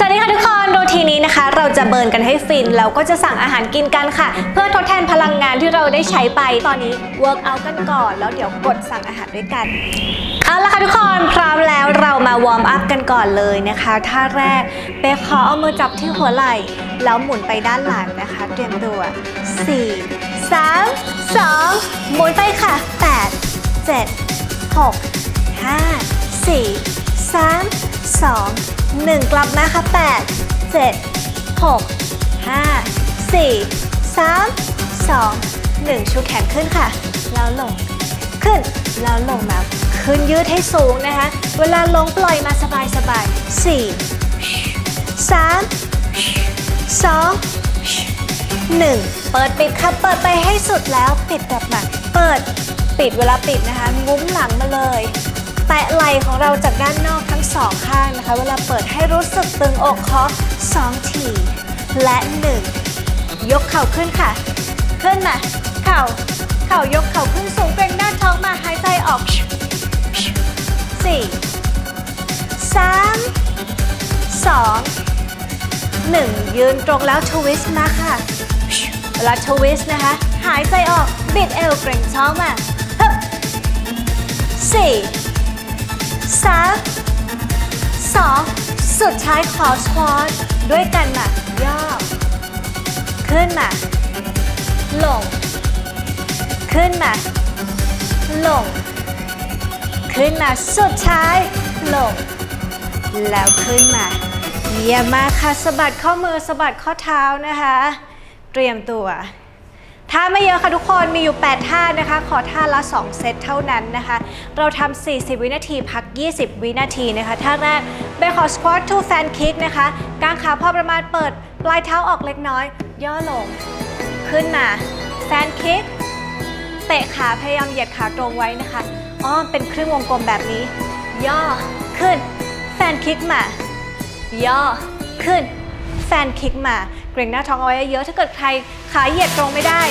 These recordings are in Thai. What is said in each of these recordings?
สวัสดีค่ะทุกคนโรทีนี้นะคะ เราจะเบิร์นกันให้ฟิน แล้วก็จะสั่งอาหารกินกันค่ะ เพื่อทดแทนพลังงานที่เราได้ใช้ไป ตอนนี้เวิร์กเอากันก่อน แล้วเดี๋ยวกดสั่งอาหารด้วยกัน เอาละค่ะทุกคนพร้อมแล้วเรามาวอร์มอัพกันก่อนเลยนะคะท่าแรกเปขอเอามือจับที่หัวไหล่แล้วหมุนไปด้านหลังนะคะ เตรียมตัว4 3 2 หมุนไปค่ะ 8 7 6 5 4 3 2 1 กลับมาค่ะ 8 7 6 5 4 3 2 1 ชูแขนขึ้นค่ะ แล้วลง ขึ้น แล้วลงมา ขึ้นยืดให้สูงนะคะ เวลาลงปล่อยมาสบายสบาย4 3 2 1 เปิดปิดค่ะ เปิดไปให้สุดแล้ว ปิดกลับมา เปิด ปิดเวลาปิดนะคะ งุ้มหลังมาเลย แตะไหล่ของเราจากด้านนอกทั้งสองข้างนะคะ เวลาเปิดให้รู้สึกตึงอกคอ2ทีและ 1 ยกเข่าขึ้นค่ะ ขึ้นมา เข่า เข่ายกเข่าขึ้นสูงเกรงหน้าท้องมาหายใจออกสี่สามสองหนึ่งยืนตรงแล้วทวิสต์มาค่ะเวลาทวิสต์นะคะ หายใจออก บิดเอวเกรงท้องมาฮึบสี่ สามสองสุดท้ายขอสควอตด้วยกันมาย่อ ขึ้นมาลง ขึ้นมาลง ขึ้นมาสุดท้ายลง แล้วขึ้นมา เยี่ยมมากค่ะสะบัดข้อมือสะบัดข้อเท้านะคะ เตรียมตัว ท่าไม่เยอะค่ะทุกคนมีอยู่ 8 ท่านะคะ ขอท่าละ 2 เซตเท่านั้นนะคะ เราทำ 40 วินาที พัก 20 วินาทีนะคะ ท่าแรกเบคอสควอตทูแฟนคิกนะคะกางขาพอประมาณเปิด ปลายเท้าออกเล็กน้อย ย่อลง ขึ้นมา แฟนคิก เตะขาพยายามเหยียดขาตรงไว้นะคะอ้อมเป็นครึ่งวงกลมแบบนี้ ย่อขึ้น แฟนคิกมา ย่อขึ้น แฟนคิกมา เกรงหน้าท้องเอาไว้เยอะถ้าเกิดใครขาเหยียดตรงไม่ได้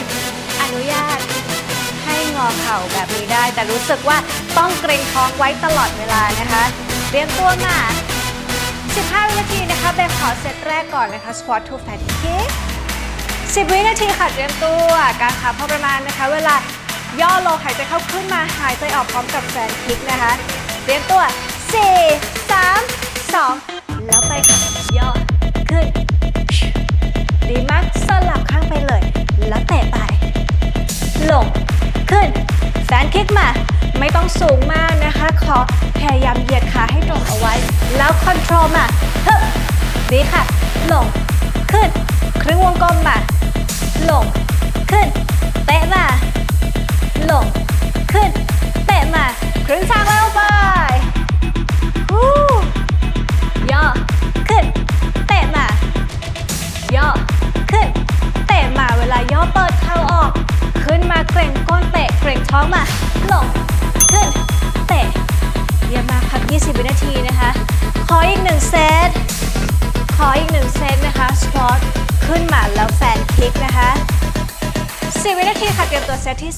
อนุญาต ให้งอเข่าแบบนี้ได้ แต่รู้สึกว่าต้องเกรงท้องไว้ตลอดเวลานะคะเตรียมตัวมา 15 วินาทีนะคะเบนขอเซตแรกก่อนนะคะ squat to fat kick 10 วินาทีค่ะเตรียมตัวการขาพอประมาณนะคะ เวลาย่อลงหายใจเข้าขึ้นมาหายใจออกพร้อมกับแฟนคิกนะคะเตรียมตัว 4 3 2 แล้วไปค่ะย่อขึ้น ดีมากสลับข้างไปเลย แล้วเตะไป ลง ขึ้น แฟนคิกมา ไม่ต้องสูงมากนะคะ ขอพยายามเหยียดขาให้ตรงเอาไว้ แล้วคอนโทรลมาเฮ้ดีค่ะ ลง ขึ้น ครึ่งวงกลมมา ลง ขึ้น เตะมา ลง ขึ้น เตะมา ครึ่งทางแล้วไปาเวลาย่อเปิดเข่าออก ขึ้นมาเกรงก้นเตะเกรงท้องมาลงขึ้น เตะเยี่ยมมากครับ20 วินาทีนะคะ ขออีกหนึ่งเซต ขออีกหนึ่งเซตนะคะสควอตขึ้นมาแล้วแฟนคิกนะคะ 10 วินาทีค่ะเตรียมตัวเซตที่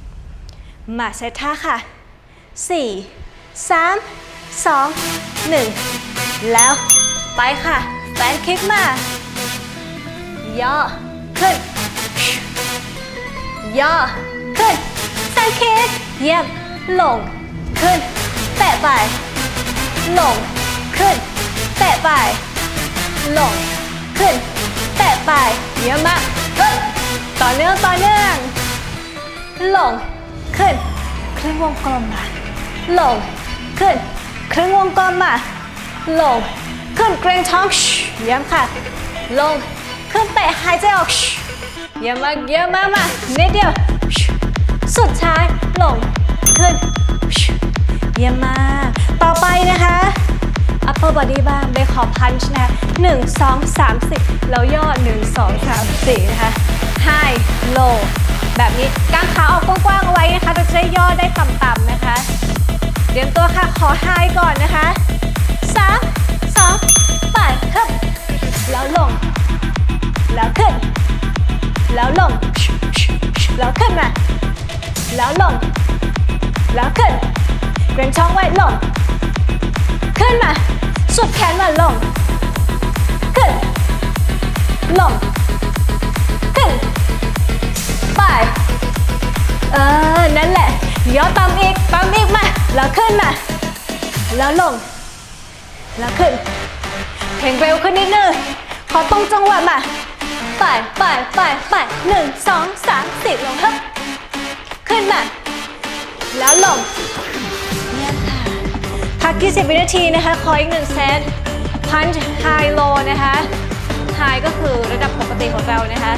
2 มาเซตท่าค่ะ 4 3 2 1 แล้วไปค่ะ แฟนคลิกมา ย่อ ขึ้น ย่อ ขึ้นแฟนคิกเยี่ยม ลง ขึ้น แตะไป ลง ขึ้น แตะไป ลง ขึ้น แตะไป เยี่ยมมากฮึบต่อเนื่องต่อเนื่อง ลง ขึ้น ครึ่งวงกลมมา ลง ขึ้น ครึ่งวงกลมมา ลง ขึ้นเกรงท้องเยี่ยมค่ะ ลง ขึ้นเตะหายใจออกเยี่ยมากเยี่ยมมากมานิดเดียว สุดท้ายลงขึ้นเยี่ยมมาก ต่อไปนะคะ upper body บ้างเบคขอพันช์นะหนึ่งสองสามสี่แล้วย่อหนึ่งสองสามสี่นะคะ high low แบบนี้กางขาออกกว้างๆเอาไว้นะคะเราจะได้ย่อได้ต่ำๆนะคะเตรียมตัวค่ะขอ high ก่อนนะคะสามสองไปฮึบแล้วลง แล้วขึ้น แล้วลง แล้วขึ้นมา แล้วลง แล้วขึ้นเกรงช่องไว้ลง ขึ้นมา สุดแขนมาลง ขึ้น ลง ขึ้น ไป เออ นั่นแหละย่อต่ำอีกต่ำอีกมา แล้วขึ้นมา แล้วลง แล้วขึ้น เพลงเร็วขึ้นนิดนึง ขอตรงจังหวะมา ไปไปไปไปหนึ่งสองสามสี่ลงฮึบขึ้นมา แล้วลงเนี่ยค่ะพัก20วินาทีนะคะ ขออีกหนึ่งเซต punch high low นะคะ high ก็คือระดับปกติของเรานะคะ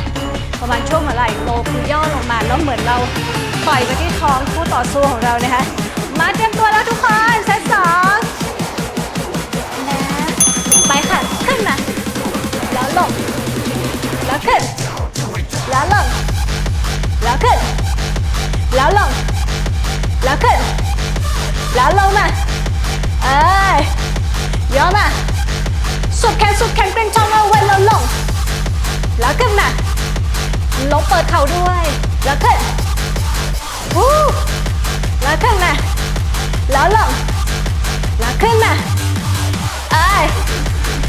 ประมาณช่วงหัวไหล่ low คือย่อลงมาแล้วเหมือนเราต่อยไปที่ท้องคู่ต่อสู้ของเรานะคะ มาเตรียมตัวแล้วทุกคนเซตสองนะไปค่ะ ขึ้น แล้วลง แล้วขึ้น แล้วลง แล้วขึ้น แล้วลงมา เอ้ยย่อมาสุดแขนสุดแขนเกรงช่องเอาไว้แล้วลง แล้วขึ้นมาลงเปิดเข่าด้วย แล้วขึ้นวู้แล้วขึ้นมาแล้วลง แล้วขึ้นมาเอ้ย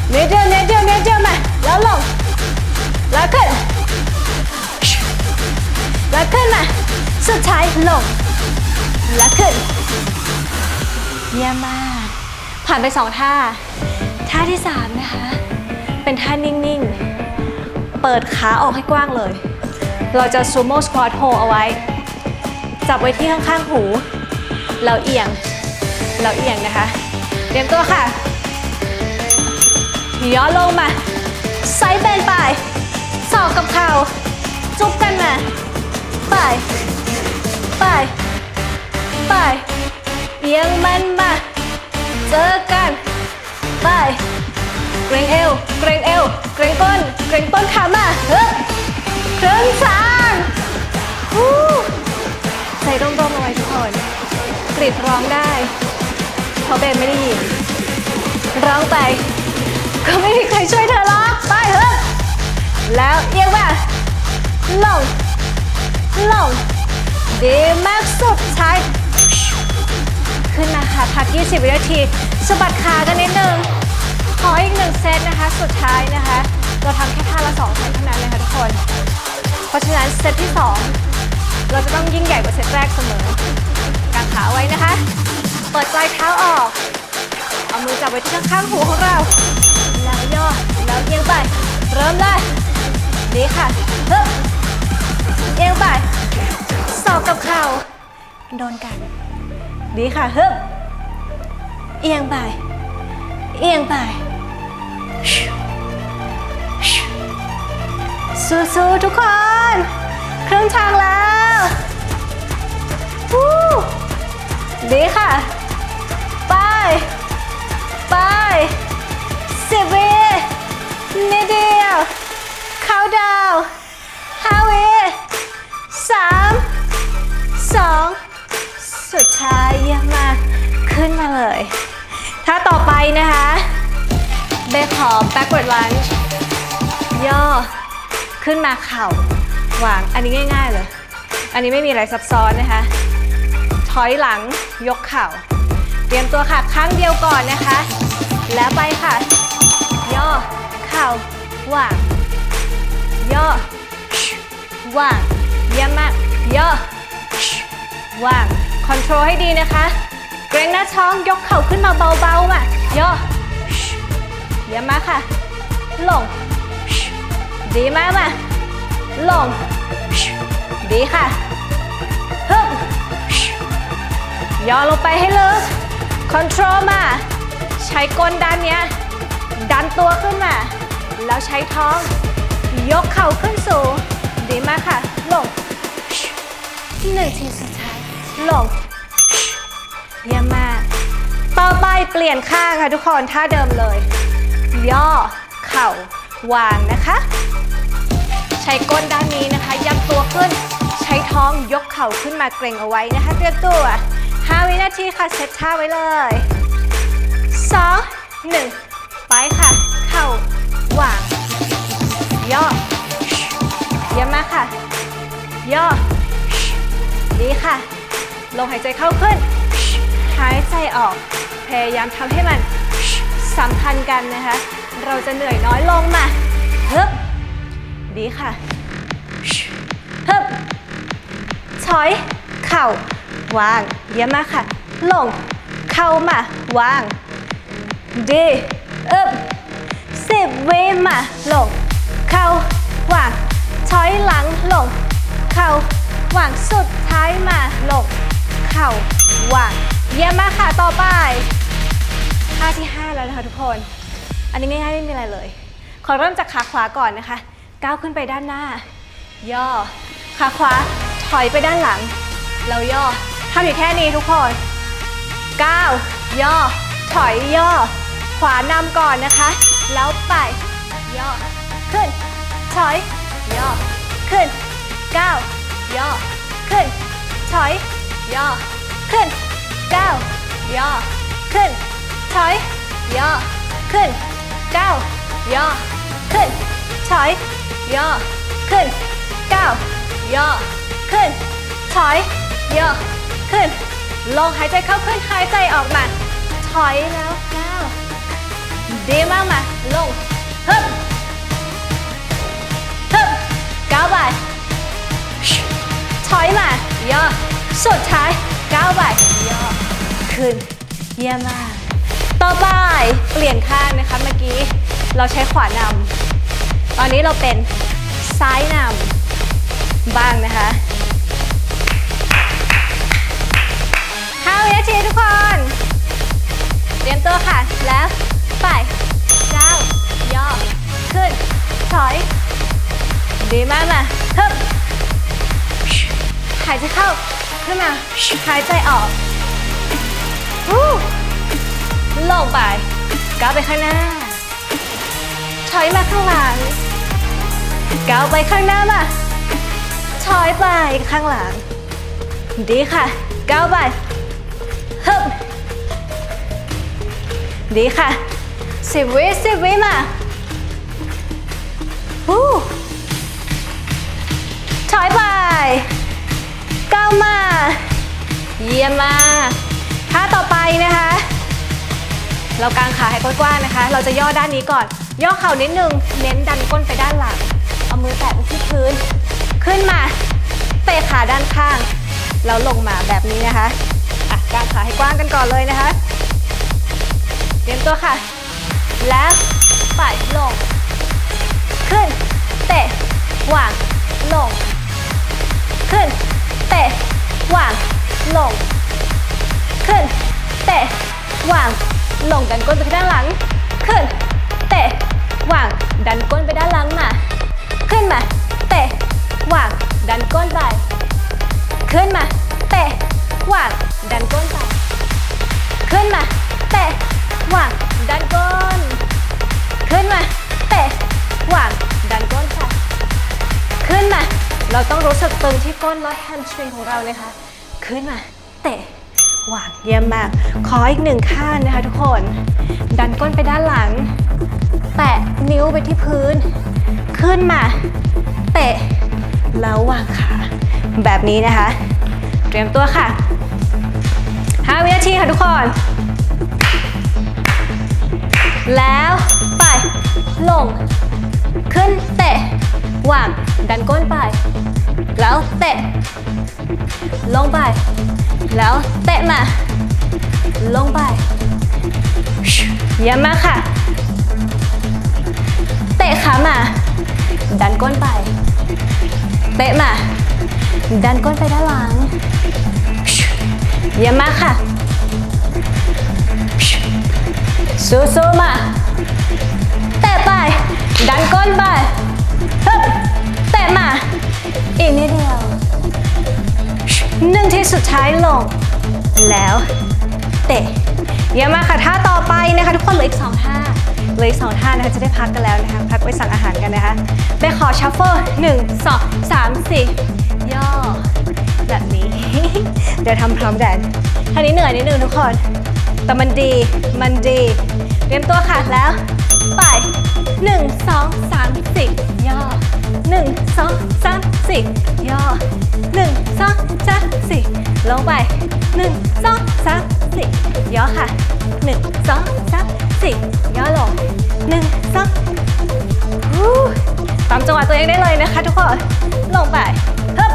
เนื้อเดียวเนื้อเดียวเนื้อเดียวมาแล้วลง แล้วขึ้น แล้วขึ้นมา สุดท้ายลง แล้วขึ้น เยี่ยมมาก ผ่านไปสองท่า ท่าที่สามนะคะ เป็นท่านิ่งๆ เปิดขาออกให้กว้างเลย เราจะซูโม่สควอตโฮเอาไว้ จับไว้ที่ข้างๆหู เราเอียง เราเอียงนะคะเตรียมตัวค่ะย่อนลงมาไซด์เบนไป ศอกกับเข่าจุบกันมาไปไปไปเอียงมันมาเจอกันไปเกรงเอวเกรงเอวเกรงก้นเกรงต้นขามาเฮ้ยเครื่องสางฮู้ใจร่มๆเอาไว้ทุกคนกรีดร้องได้เพราะเบนไม่ได้ยินร้องไป ก็ไม่มีใครช่วยเธอหรอกไปเฮ้ย แล้วเอียงมาลงลงดีมากสุดท้ายขึ้นมาค่ะพัก 20 วินาทีสะบัดขากันนิดนึงขออีกหนึ่งเซตนะคะ สุดท้ายนะคะ เราทำแค่ท่าละสองครั้งเท่านั้นเลยค่ะทุกคน เพราะฉะนั้นเซตที่ 2 เราจะต้องยิ่งใหญ่กว่าเซตแรกเสมอกางขาไว้นะคะ เปิดปลายเท้าออก เอามือจับไว้ที่ข้างๆหูของเรา แล้วย่อแล้วเอียงไป เริ่มเลย ดีค่ะเฮ้ยเอียงไปศอกกับเข่าโดนกัน ดีค่ะเฮึบเอียงไป เอียงไป สู้ๆทุกคน ครึ่งทางแล้วดีค่ะ ไป สุดท้าเยี่ยมมาก ขึ้นมาเลย ถ้าต่อไปนะคะเบคขอ backward lunge ย่อ ขึ้นมาเข่าวาง อันนี้ง่ายๆเลย อันนี้ไม่มีอะไรซับซ้อนนะคะ ถอยหลังยกเข่า เตรียมตัวค่ะครั้งเดียวก่อนนะคะ แล้วไปค่ะ ย่อ เข่าวาง ย่อ วาง เยี่ยมมาก ย่อ วาง คอนโทรลให้ดีนะคะ เกรงหน้าท้องยกเข่าขึ้นมาเบาๆมาย่อเยี่ยมมากค่ะ ลง ดีมากมาลง ดีค่ะฮึบย่อลงไปให้ลึกคอนโทรลมา ใช้ก้นด้านเนี้ย ดันตัวขึ้นมา แล้วใช้ท้อง ยกเข่าขึ้นสูง ดีมากค่ะ ลงหนึ่งทีสุด ลงเยี่ยมมากต่อไปเปลี่ยนข้างค่ะทุกคนท่าเดิมเลย ย่อ เข่าวางนะคะ ใช้ก้นด้านนี้นะคะยับตัวขึ้น ใช้ท้องยกเข่าขึ้นมาเกรงเอาไว้นะคะเตรียมตัว 5 วินาทีค่ะเซตท่าไว้เลย2 1ไปค่ะ เข่าวาง ย่อ เยี่ยมมากค่ะ ย่อ ดีค่ะ ลมหายใจเข้าขึ้น หายใจออก พยายามทำให้มันสัมพันธ์กันนะคะ เราจะเหนื่อยน้อยลงมาฮึบดีค่ะฮึบถอย เข่าวาง เยี่ยมมากค่ะ ลง เข่ามาวาง ดีอึบสิบวิมาลง เข่าวางถอยหลังลง เข่าวางสุดท้ายมาลง เข่า วาง เยี่ยมมากค่ะต่อไปท่าที่ 5 แล้วนะคะทุกคน อันนี้ง่ายๆไม่มีอะไรเลย ขอเริ่มจากขาขวาก่อนนะคะ ก้าวขึ้นไปด้านหน้า ย่อ ขาขวาถอยไปด้านหลัง แล้วย่อทำอยู่แค่นี้ทุกคนก้าวย่อ ถอยย่อ ขวานำก่อนนะคะ แล้วไป ย่อ ขึ้น ถอย ย่อ ขึ้นก้าวย่อ ขึ้น ถอย ย่อ ขึ้นก้าวย่อ ขึ้น ถอย ย่อ ขึ้นก้าวย่อ ขึ้น ถอย ย่อ ขึ้นก้าวย่อ ขึ้น ถอย ย่อ ขึ้น ลงหายใจเข้าขึ้นหายใจออกมา ถอยแล้วก้าวดีมากมา สุดท้ายก้าวไปย่อขึ้น เยี่ยมมาก ต่อไปเปลี่ยนข้างนะคะเมื่อกี้ เราใช้ขวานำตอนนี้เราเป็นซ้ายนำบ้างนะคะห้าวินาทีทุกคน เตรียมตัวค่ะ แล้ว ไปก้าวย่อ ขึ้น ถอย ดีมากมาฮึบหายใจเข้า ขึ้นมาหายใจออกอู้ลงไปก้าวไปข้างหน้า ถอยมาข้างหลัง ก้าวไปข้างหน้ามา ถอยไปข้างหลัง ดีค่ะ ก้าวไปฮึบดีค่ะสิบวิสิบวิมาฮู้ถอยไป ก้าวมา เยี่ยมมากท่าต่อไปนะคะ เรากางขาให้กว้างๆนะคะ เราจะย่อด้านนี้ก่อน ย่อเข่านิดนึง เน้นดันก้นไปด้านหลัง เอามือแตะที่พื้น ขึ้นมา เตะขาด้านข้าง แล้วลงมาแบบนี้นะคะอะกางขาให้กว้างกันก่อนเลยนะคะ เตรียมตัวค่ะ แล้วไปลง ขึ้น เตะวางลง ขึ้น ตะวางลง ขึ้น เตะวางลงดันก้นไปด้านหลัง ขึ้น เตะวางดันก้นไปด้านหลังมา ขึ้นมา เตะวางดันก้นไป ขึ้นมา เตะวางดันก้นไป ขึ้นมา เตะวางดันก้น ขึ้นมา เตะวางดันก้นค่ะขึ้นมา เราต้องรู้สึกตึงที่ก้นและแฮมสตริงของเราเลยค่ะขึ้นมา เตะวางเยี่ยมมาก ขออีกหนึ่งข้างนะคะทุกคน ดันก้นไปด้านหลัง แตะนิ้วไปที่พื้น ขึ้นมา เตะ แล้ววางขาแบบนี้นะคะ เตรียมตัวค่ะ 5 วินาทีค่ะทุกคน แล้วไป ลง ขึ้นเตะ วาง ดันก้นไป แล้วเตะ ลงไป แล้วเตะมา ลงไปเยี่ยมมากค่ะ เตะขามา ดันก้นไป เตะมา ดันก้นไปด้านหลัง เยี่ยมมากค่ะสู้ๆมา เตะไป ดันก้นไป อีกนิดเดียวหนึ่งที่สุดท้ายลง แล้วเตะเยี่ยมมากค่ะท่าต่อไปนะคะ ทุกคนเหลืออีกสองท่าเหลืออีกสองท่านะคะจะได้พักกันแล้วนะคะ พักไปสั่งอาหารกันนะคะไปขอชัฟเฟิลหนึ่งสองสามสี่ย่อแบบนี้ เดี๋ยวทำพร้อมกันท่านี้เหนื่อยนิดนึงทุกคน แต่มันดีมันดีเตรียมตัวค่ะแล้ว ไป1 2 3 4ย่อ 1 2 3 4ย่อ1 2 3 4ลงไป1 2 3 4ย่อค่ะหนึ่งสองสามสี่ย่อลงหนึ่งสองฮู้ตามจังหวะตัวเองได้เลยนะคะทุกคนลงไปฮึบ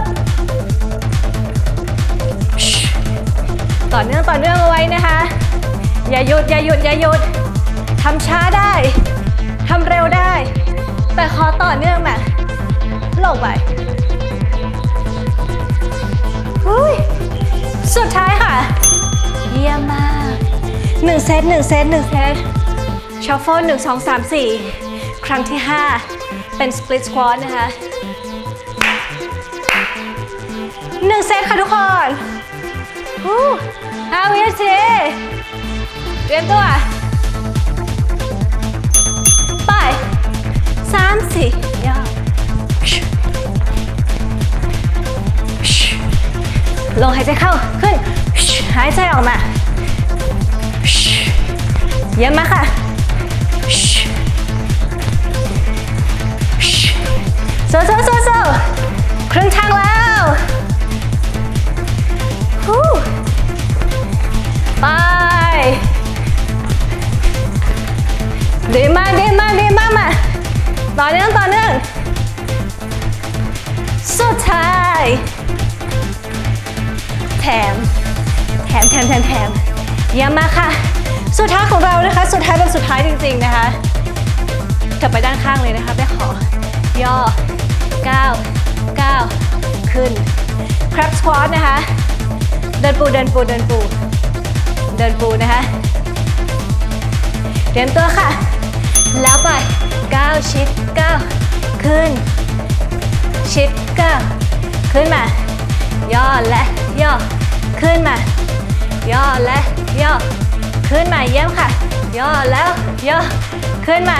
ต่อเนื่องต่อเนื่องเอาไว้นะคะ อย่าหยุดอย่าหยุดอย่าหยุดทำช้าได้ทำเร็วได้ แต่ขอต่อเนื่องแบบ ลงไปหุยสุดท้ายค่ะ เยี่ยมมากหนึ่งเซตหนึ่งเซตหนึ่งเซตชัฟเฟิลหนึ่งสองสามสี่ครั้งที่5เป็นสปลิตสควอตนะคะหนึ่งเซตค่ะทุกคนฮู้ห้าวินาทีเตรียมตัว ไปสามสี่ย่ ลงหายใจเข้าขึ้น หายใจออกมา เยี่ยมมากค่ะโซโซโซโซครึ่งทางแล้วฮู้ไปดีมากดีมากดีมากมาต่อเนื่องต่อเนื่องสุดท้าย แถม แถมแถมแถมแถมเยี่ยมมากค่ะ สุดท้ายของเรานะคะ สุดท้ายเป็นสุดท้ายจริง ๆนะคะกลับไปด้านข้างเลยนะคะไปขอย่อก้าวก้าวขึ้นครับสควอตนะคะ เดินปูเดินปูเดินปู เดินปูนะคะ เตรียมตัวค่ะ แล้วไปก้าวชิดก้าวขึ้น ชิดก้าวขึ้นมา ย่อและย่อขึ้นมา ย่อและย่อขึ้นมาเยี่ยมค่ะ ย่อแล้วย่อขึ้นมา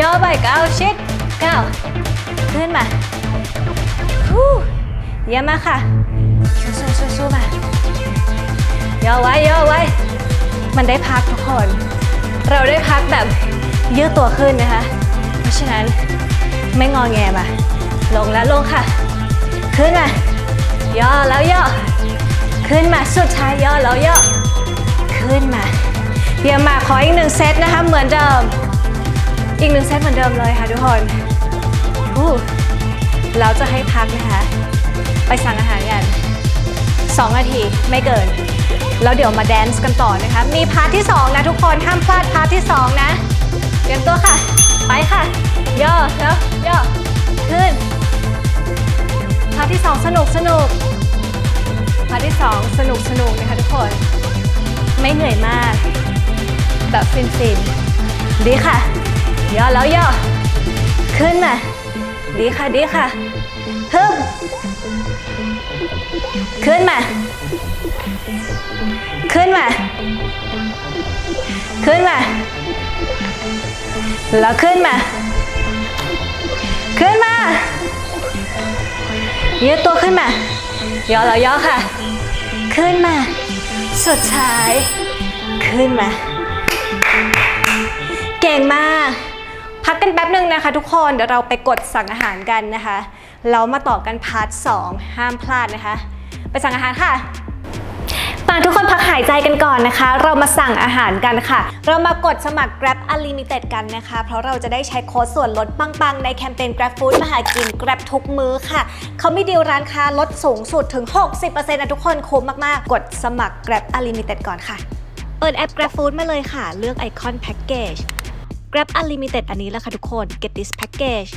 ย่อไปก้าวชิดก้าวขึ้นมาฮู้เยี่ยมมากค่ะสู้สู้สู้สู้มาย่อไว้ย่อไว้ มันได้พักทุกคน เราได้พักแบบยืดตัวขึ้นนะคะ เพราะฉะนั้นไม่งอแงมาลงแล้วลงค่ะ ขึ้นมา ย่อแล้วย่อขึ้นมาสุดท้ายย่อแล้วย่อขึ้นมาเยี่ยมมากขออีกหนึ่งเซตนะคะเหมือนเดิม อีกหนึ่งเซตเหมือนเดิมเลยค่ะทุกคนอู้เราจะให้พักนะคะไปสั่งอาหารกัน2นาทีไม่เกิน แล้วเดี๋ยวมาแดนซ์กันต่อนะคะ มีพาร์ทที่ 2 นะทุกคนห้ามพลาดพาร์ทที่ 2 นะเตรียมตัวค่ะ ไปค่ะ ย่อแล้วย่อขึ้น พาร์ทที่2สนุกสนุกพาร์ทที่2สนุกสนุกนะคะทุกคน ไม่เหนื่อยมาก แบบฟินฟินดีค่ะย่อแล้วย่อขึ้นมาดีค่ะดีค่ะฮึบขึ้นมา ขึ้นมา ขึ้นมา แล้วขึ้นมา ขึ้นมา ยืดตัวขึ้นมา ย่อแล้วย่อค่ะ ขึ้นมา สุดท้าย ขึ้นมา เก่งมาก พักกันแป๊บหนึ่งนะคะ ทุกคน เดี๋ยวเราไปกดสั่งอาหารกันนะคะแล้วมาต่อกันพาร์ทสองห้ามพลาดนะคะ ไปสั่งอาหารค่ะต่าง ทุกคนพักหายใจกันก่อนนะคะ เรามาสั่งอาหารกันค่ะ เรามากดสมัคร Grab Unlimited กันนะคะ เพราะเราจะได้ใช้โค้ดส่วนลดปังๆ ในแคมเปญ Grab Food มาหากิน Grab ทุกมื้อค่ะ เขามีดีลร้านค้าลดสูงสุดถึง 60%นะทุกคนคุ้มมากๆ กดสมัคร Grab Unlimited ก่อนค่ะ เปิดแอป Grab Food มาเลยค่ะ เลือกไอคอน Package Grab Unlimited อันนี้แหละค่ะทุกคน Get this package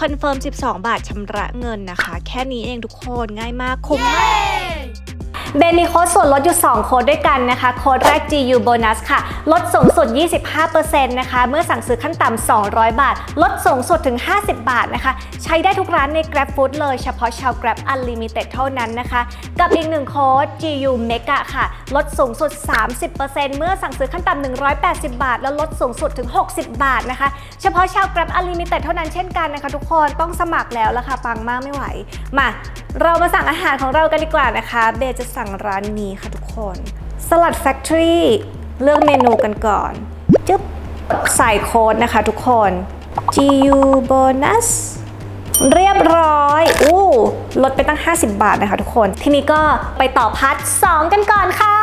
คอนเฟิร์ม 12 บาทชำระเงินนะคะ แค่นี้เองทุกคนง่ายมากคุ้มมาก เบนมีโค้ดส่วนลดอยู่ 2 โค้ดด้วยกันนะคะ โค้ดแรก GU Bonus ค่ะ ลดสูงสุด 25%นะคะ เมื่อสั่งซื้อขั้นต่ำ 200 บาท ลดสูงสุดถึง 50 บาทนะคะ ใช้ได้ทุกร้านใน Grab Food เลย เฉพาะชาว Grab Unlimited เท่านั้นนะคะ กับอีกหนึ่งโค้ด GU Mega ค่ะ ลดสูงสุด 30%เมื่อสั่งซื้อขั้นต่ำ 180 บาท แล้วลดสูงสุดถึง 60 บาทนะคะ เฉพาะชาว Grab Unlimited เท่านั้นเช่นกันนะคะ ทุกคนต้องสมัครแล้วละค่ะปังมากไม่ไหว มา เรามาสั่งอาหารของเรากันดีกว่านะคะ เบจะสั่งร้านนี้ค่ะทุกคนสลัด Factory เลือกเมนูกันก่อนจึ๊บใส่โค้ดนะคะทุกคน GU bonus เรียบร้อย อู้ ลดไปตั้ง 50 บาทนะคะทุกคน ทีนี้ก็ไปต่อพาร์ท2กันก่อนค่ะ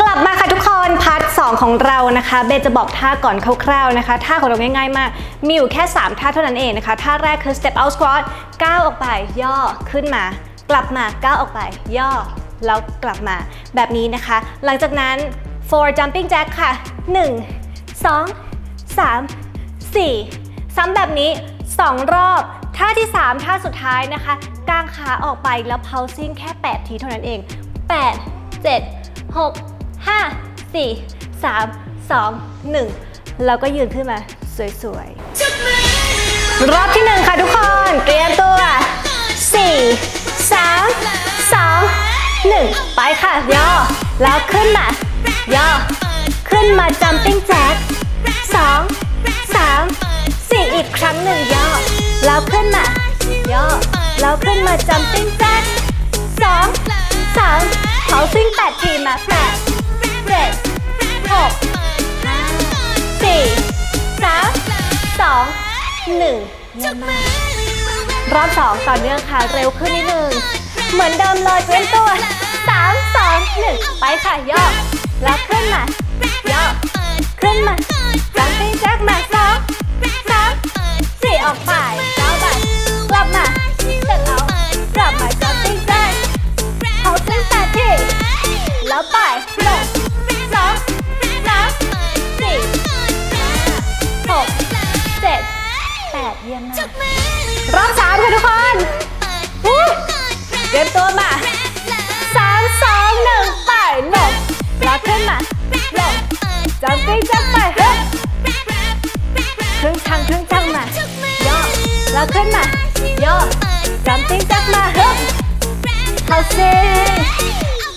กลับมาค่ะทุกคน พาร์ทสองของเรานะคะ เบจะบอกท่าก่อนคร่าวๆนะคะ ท่าของเราง่ายๆมาก มีอยู่แค่ 3 ท่าเท่านั้นเองนะคะ ท่าแรกคือ step out squat ก้าวออกไป ย่อขึ้นมา กลับมาก้าวออกไป ย่อ แล้วกลับมาแบบนี้นะคะ หลังจากนั้น four jumping jack ค่ะ 1 2 3 4 ซ้ำแบบนี้ 2 รอบท่าที่ 3 ท่าสุดท้ายนะคะกางขาออกไปแล้ว pulsing แค่ 8 ทีเท่านั้นเอง 8 7 6 5 4 3 2 1 แล้วก็ยืนขึ้นมา สวยๆ รอบที่ 1 ค่ะทุกคน เตรียมตัว 4 สามสองหนึ่งไปค่ะย่อแล้วขึ้นมาย่อขึ้นมาจัมปิ้งแจ็คสองสามสี่อีกครั้งหนึ่งย่อแล้วขึ้นมาย่อแล้วขึ้นมาจัมปิ้งแจ็คสองสามเขาซิ่งแปดทีมาแปดเจ็ดหกสี่สามสองหนึ่งยี่ยมา รอบสองต่อเนื่องค่ะเร็วขึ้นนิดนึง เหมือนเดิมเลยเว้นตัว3 2 1ไปค่ะย่อแล้วขึ้นมาย่อขึ้นมาจังติ้งแจ็คมาสองสามสี่ออกไปก้าวไปกลับมาเสร็จแล้วกลับมาจังติ้งแจ็คเขาติ้งแปดทีแล้วไปหนึ่งสองสามสี่หกเจ็ดแปดเยี่ยมมาก อบสามค่ะทุกคนอู้เตรียมตัวมาสามสองหนึ่งไปลงแล้วขึ้นมาลงจังติ้งแจ็คไปเฮ้ยครึ่งชังครึ่งชังมาย่อแล้วขึ้นมาย่อจัมปิ้งแจ็คมาเฮ้ยเขาซิง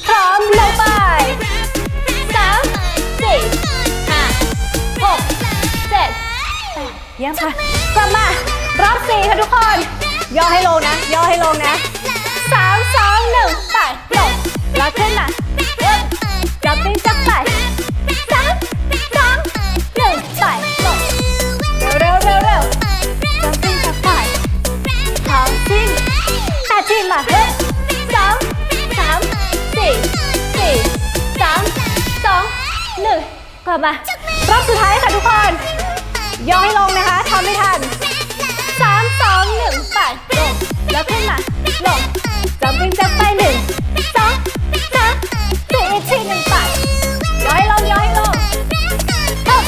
พร้อมลงไปสามสี่ห้าหกเจ็ดแปดเยี่ยมค่ะกลับมา รอบสี่ค่ะทุกคน ย่อให้ลงนะ ย่อให้ลงนะสามสองหนึ่งไปลงแล้วขึ้นมาเฮ้ยจัมปิ้งแจ็คไปสามสองหนึ่งไปลงเร็วเร็วเร็วเร็วจัมปิ้งจับไปทางซิ่งแปดทีมาเฮ้ยสองสามสี่สี่สามสองหนึ่งกลับมารอบสุดท้ายค่ะทุกคนย่อให้ลงนะคะทำไม่ทัน หนึ่งไปลงแล้วขึ้นมาลงจัมปิ้งจับไปหนึ่งสองสามสี่อีกทีหนึ่งไปย่อให้ลงย่อให้ลงหก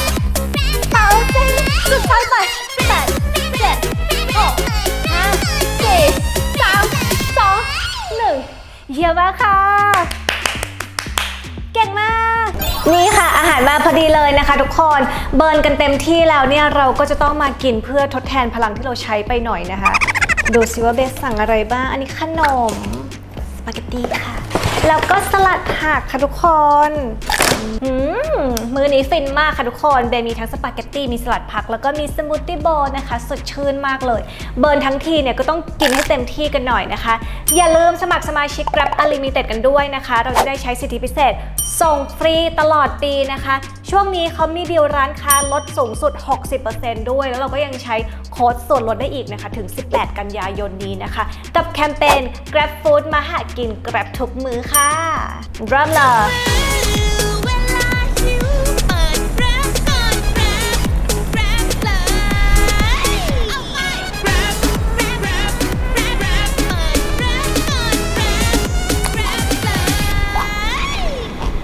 เป่าซิงสุดท้ายไปแปดเจ็ดหกห้าสี่สามสองหนึ่งเยี่ยมมากค่ะ ก่งมาก นี่ค่ะอาหารมาพอดีเลยนะคะทุกคนเบิร์นกันเต็มที่แล้วเนี่ยเราก็จะต้องมากินเพื่อทดแทนพลังที่เราใช้ไปหน่อยนะคะ ดูสิว่าเบสสั่งอะไรบ้าง อันนี้ขนมสปาเกตตี้ค่ะ แล้วก็สลัดผักค่ะทุกคน มื้อนี้ฟินมากค่ะทุกคนเบนมีทั้งสปาเกตตี้มีสลัดผัก แล้วก็มีสมูทตี้โบว์นะคะสดชื่นมากเลย เบิร์นทั้งทีเนี่ยก็ต้องกินให้เต็มที่กันหน่อยนะคะ อย่าลืมสมัครสมาชิก Grab Unlimited กันด้วยนะคะ เราจะได้ใช้สิทธิพิเศษ ส่งฟรีตลอดปีนะคะ ช่วงนี้เขามีดีลร้านค้าลดสูงสุด 60%ด้วย แล้วเราก็ยังใช้โค้ดส่วนลดได้อีกนะคะถึง 18 กันยายนนี้นะคะ กับแคมเปญ Grab Food มาหากิน Grab ทุกมื้อค่ะเริ่มเลย